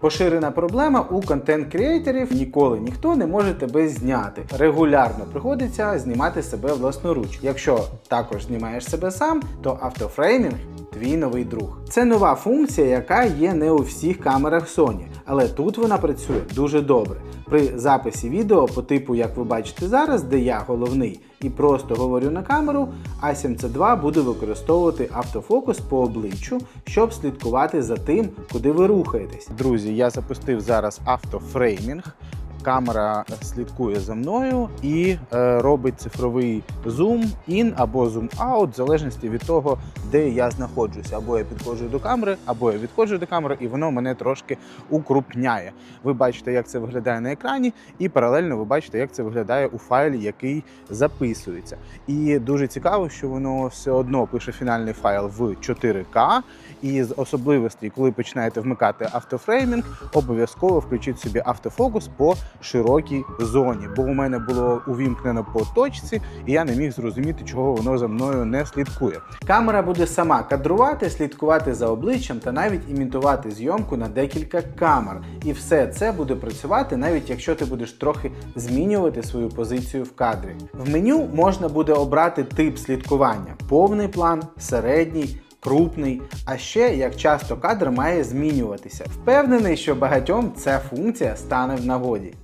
Поширена проблема у контент-креаторів ніколи ніхто не може тебе зняти. Регулярно приходиться знімати себе власноруч. Якщо також знімаєш себе сам, то автофреймінг твій новий друг. Це нова функція, яка є не у всіх камерах Sony, але тут вона працює дуже добре. При записі відео по типу, як ви бачите зараз, де я головний і просто говорю на камеру, A7C2 буде використовувати автофокус по обличчю, щоб слідкувати за тим, куди ви рухаєтесь. Друзі, я запустив зараз автофреймінг. Камера слідкує за мною і е, робить цифровий зум ін або зум аут, в залежності від того, де я знаходжуся. Або я підходжу до камери, або я відходжу до камери, і воно мене трошки укрупняє. Ви бачите, як це виглядає на екрані, і паралельно ви бачите, як це виглядає у файлі, який записується. І дуже цікаво, що воно все одно пише фінальний файл в 4К. І з особливостей, коли починаєте вмикати автофреймінг, обов'язково включіть собі автофокус по широкій зоні. Бо у мене було увімкнено по точці, і я не міг зрозуміти, чого воно за мною не слідкує. Камера буде сама кадрувати, слідкувати за обличчям та навіть імітувати зйомку на декілька камер. І все це буде працювати, навіть якщо ти будеш трохи змінювати свою позицію в кадрі. В меню можна буде обрати тип слідкування: повний план, середній. Крупний, а ще як часто кадр має змінюватися. Впевнений, що багатьом ця функція стане в нагоді.